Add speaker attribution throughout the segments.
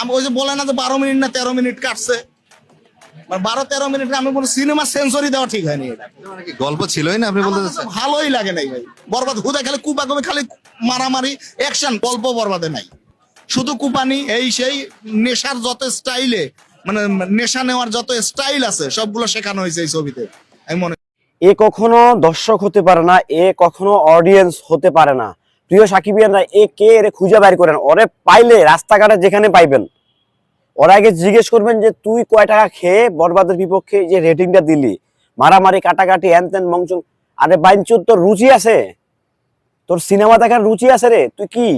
Speaker 1: আমি ওই যে বলে না যে বারো মিনিট না তেরো মিনিট কাটছে। মানে বারো তেরো মিনিটে আমি কোনো সিনেমা সেঞ্চুরি দেওয়া ঠিক হয়নি এটা।
Speaker 2: মানে গল্প ছিলই না আপনি বলতে
Speaker 1: ভালোই লাগে নাই ভাই। বরবাদ হুদা খালি কুপা কমে খালি মারামারি অ্যাকশন গল্প বরবাদে নাই। শুধু কুপানি এই সেই নেশার যত স্টাইলে মানে নেশা নেওয়ার যত স্টাইল আছে সবগুলো শেখানো হয়েছে এই ছবিতে। আমি মনে
Speaker 3: এ কখনো দর্শক হতে পারে না এ কখনো অডিয়েন্স হতে পারে না। প্রিয় সাকিবিয়ানরা এ কে এরে খুঁজে বাইর করেন। ওরে পাইলে রাস্তাঘাটে যেখানে পাইবেন। ওরা আগে জিজ্ঞেস করবেন যে, তুই কয় টাকা খেয়ে বরবাদের বিপক্ষে যে রেটিংটা দিলি? মারামারি, কাটাকাটি হ্যান ত্যান মংচং আরে বাইনচুর তোর রুচি আছে? তোর সিনেমা দেখার রুচি আছে রে? তুই কি?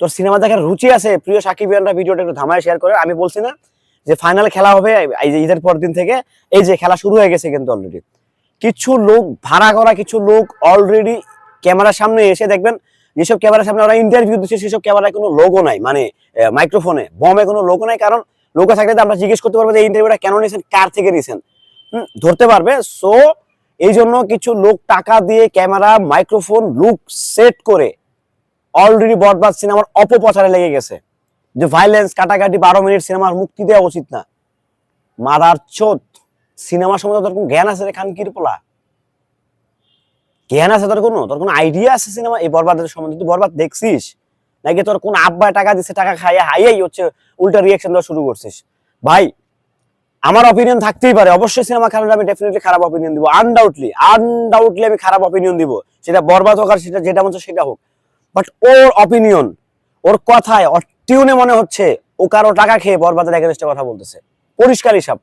Speaker 3: তোর সিনেমা দেখার রুচি আছে? প্রিয় সাকিবিয়ানরা ভিডিওটা একটু ধামায় শেয়ার করে। আমি বলছি না যে ফাইনাল খেলা হবে এই যে ঈদের পর দিন থেকে। এই যে, খেলা শুরু হয়ে গেছে কিন্তু অলরেডি কিছু লোক, ভাড়া করা কিছু লোক অলরেডি ক্যামেরার সামনে এসে দেখবেন, যেসব ক্যামেরার সামনে ওরা ইন্টারভিউ দিচ্ছে, সেসব ক্যামেরায় কোনো লোগো নাই। মানে মাইক্রোফোনে বমে কোনো লোগো নাই, কারণ লোগো থাকলে আমরা জিজ্ঞেস করতে পারব যে ইন্টারভিউটা কেন নিয়েছেন, কার থেকে নিয়েছেন। ধরতে পারবে। সো এই জন্য কিছু লোক টাকা দিয়ে ক্যামেরা মাইক্রোফোন লুক সেট করে অলরেডি বরবাদ সিনেমার অপপ্রচারে লেগে গেছে। যে ভাইলেন্স কাটাকাটি, বারো মিনিট সিনেমার মুক্তি দেওয়া উচিত না। মাদার চোদ সিনেমা সম্বন্ধে তোর জ্ঞান আছে রে খানকির পোলা? জ্ঞান আছে তোর কোনো? তোর কোনো আইডিয়া আছে সিনেমা এই বরবাদের সম্বন্ধে তুই বরবাদ দেখছিস? নাকি তোর কোন আব্বায় টাকা দিচ্ছে টাকা খাইয়ে হাইয়াই হচ্ছে উল্টা রিয়াকশন দেওয়া শুরু করছিস? ভাই, আমার অপিনিয়ন থাকতেই পারে। অবশ্যই সিনেমা খারাপ আমি ডেফিনেটলি খারাপ অপিনিয়ন দিব। আনডাউটলি আনডাউটলি আমি খারাপ অপিনিয়ন দিব। সেটা বরবাদ হোক আর সেটা যেটা মনে সেটা হোক। বাট ওর অপিনিয়ন ওর কথায় ওর টিউনে মনে হচ্ছে ও কারও টাকা খেয়ে বরবাদের এগেনস্টে কথা বলতেছে। পরিষ্কার হিসাব।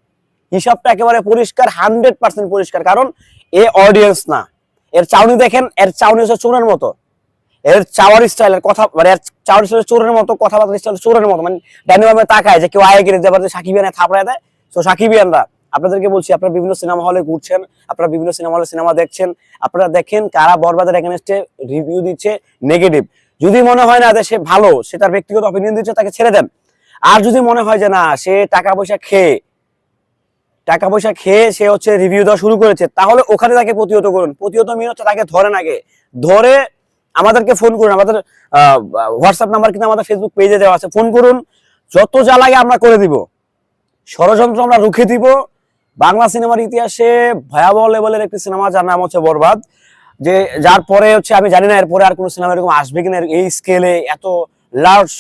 Speaker 3: হিসাবটা একেবারে পরিষ্কার হান্ড্রেড পার্সেন্ট পরিষ্কার। কারণ এ অডিয়েন্স না। এর চাউনি দেখেন, এর চাউনি হচ্ছে চোরের মতো। এর চাওয়ার স্টাইল এর কথা মানে এর চাওয়ার স্টাইল চোরের মতো, কথাবার্তা স্টাইল চোরের মতো। মানে ডানি ভাবে তাকায় যে কেউ আয় গেলে দেবার সাকিবিয়ানে থাপড়ায় দেয়। তো সাকিবিয়ানরা আপনাদেরকে বলছি, আপনারা বিভিন্ন সিনেমা হলে ঘুরছেন, আপনারা বিভিন্ন সিনেমা হলে সিনেমা দেখছেন, আপনারা দেখেন কারা বরবাদের এগেনস্টে রিভিউ দিচ্ছে নেগেটিভ যদি মনে হয় না যে সে ভালো, সে তার ব্যক্তিগত অপিনিয়ন দিচ্ছে, তাকে ছেড়ে দেন। আর যদি মনে হয় যে না, সে টাকা পয়সা খেয়ে টাকা পয়সা খেয়ে সে হচ্ছে রিভিউ দেওয়া শুরু করেছে তাহলে ওখানে তাকে প্রতিহত করুন। প্রতিহত মিন হচ্ছে তাকে ধরেন আগে। ধরে আমাদেরকে ফোন করুন আমাদের হোয়াটসঅ্যাপ নাম্বার কিন্তু আমাদের ফেসবুক পেজে দেওয়া আছে। ফোন করুন যত যা লাগে আমরা করে দিব। ষড়যন্ত্র আমরা রুখে দিব। বাংলা সিনেমার ইতিহাসে ভয়াবহ লেভেলের একটি সিনেমা যার নাম হচ্ছে বরবাদ যে যার পরে হচ্ছে আমি জানি না এরপরে আর কোনো সিনেমা এরকম আসবে কিনা এই স্কেলে এত লার্জ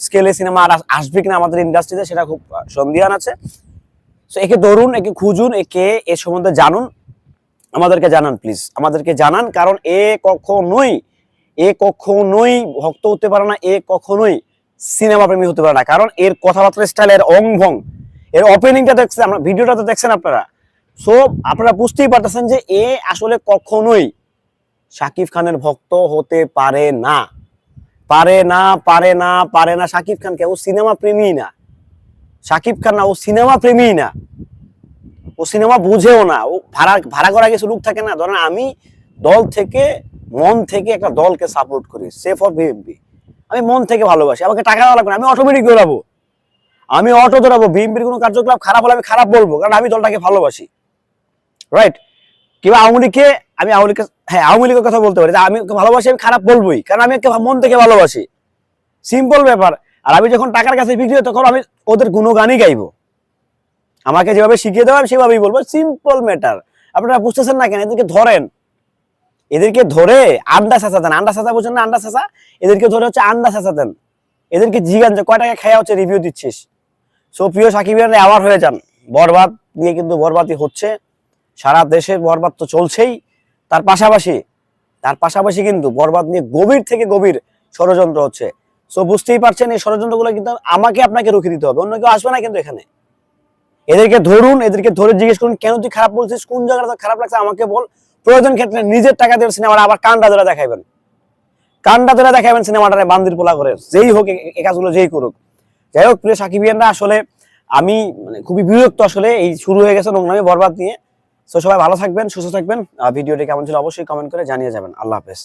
Speaker 3: স্কেলে সিনেমা আর আস- আসবে কিনা আমাদের ইন্ডাস্ট্রিতে সেটা খুব আহ, সন্দিহান আছে। তো একে ধরুন, একে খুঁজুন, একে এ সম্বন্ধে জানুন। আমাদেরকে জানান প্লিজ আমাদেরকে জানান, কারণ এ কখনোই এ কখনোই ভক্ত হতে পারে না, এ কখনোই সিনেমা প্রেমী হতে পারে না। কারণ এর কথাবার্তা স্টাইল এর অং ভং এর ওপেনিংটা দেখছেন আমরা ভিডিওটা তো দেখছেন আপনারা। সো আপনারা বুঝতেই পারতেছেন যে এ আসলে কখনোই শাকিব খানের ভক্ত হতে পারে না। পারে না পারে না পারে না শাকিব খানকে। ও সিনেমা প্রেমী না। শাকিব খান না, ও সিনেমা প্রেমী না। ও সিনেমা বুঝেও না। ও ভাড়া ভাড়া করা কিছু লোক থাকে না। ধরেন আমি দল থেকে, মন থেকে একটা দলকে সাপোর্ট করি। সে ফর বিএমপি আমি মন থেকে ভালোবাসি। আমাকে টাকা দেওয়া লাগবে না। আমি অটোমেটিক দৌড়াবো। আমি অটো দৌড়াবো। বিএমপির কোনো কার্যকলাপ খারাপ হলে আমি খারাপ বলব। কারণ আমি দলটাকে ভালোবাসি। রাইট কিংবা আওয়ামী লীগকে, আমি আওয়ামী লীগকে হ্যাঁ আওয়ামী লীগের কথা বলতে পারি। আমি ভালোবাসি, আমি খারাপ বলবোই। কারণ আমি মন থেকে ভালোবাসি। সিম্পল ব্যাপার। আর আমি যখন টাকার কাছে বিক্রি হয়, তখন আমি ওদের গুণগানই গাইবো। আমাকে যেভাবে শিখিয়ে দেওয়া সেভাবেই বলব। সিম্পল ম্যাটার আপনারা বুঝতেছেন না কেন? এদেরকে ধরেন। এদেরকে ধরে আন্ডা চাচা দেন। আন্ডা চাচা বুঝছেন না আন্ডা চাচা? এদেরকে ধরে হচ্ছে আন্ডা চাচা দেন। এদেরকে জিগান যে কয় টাকা খায়া হচ্ছে রিভিউ দিচ্ছিস? সো প্রিয় সাকিবের আবার হয়ে যান। বরবাদ নিয়ে কিন্তু বরবাদই হচ্ছে। সারা দেশে বরবাদ তো চলছেই। তার পাশাপাশি তার পাশাপাশি কিন্তু বরবাদ নিয়ে গভীর থেকে গভীর ষড়যন্ত্র হচ্ছে। সো বুঝতেই পারছেন, এই ষড়যন্ত্রগুলো কিন্তু আমাকে আপনাকে রুখে দিতে হবে। অন্য কেউ আসবে না কিন্তু এখানে। এদেরকে ধরুন, এদেরকে ধরে জিজ্ঞেস করুন, কেন তুই খারাপ বলছিস? কোন জায়গাটা খারাপ লাগছে? আমাকে বল। প্রয়োজন ক্ষেত্রে নিজের টাকা দিয়ে সিনেমাটা আবার কান্ডা ধরে দেখাইবেন। কান্ডা ধরে দেখাবেন সিনেমাটারে বান্দির পোলা করে যেই হোক এ কাজগুলো যেই করুক। যাই হোক, প্রিয় সাকিবিয়ানরা, আসলে আমি মানে খুবই বিরক্ত আসলে এই শুরু হয়ে গেছে নোংরামি বরবাদ নিয়ে। তো সবাই ভালো থাকবেন, সুস্থ থাকবেন। ভিডিওটি কেমন ছিল অবশ্যই কমেন্ট করে জানিয়ে যাবেন। আল্লাহ হাফেজ।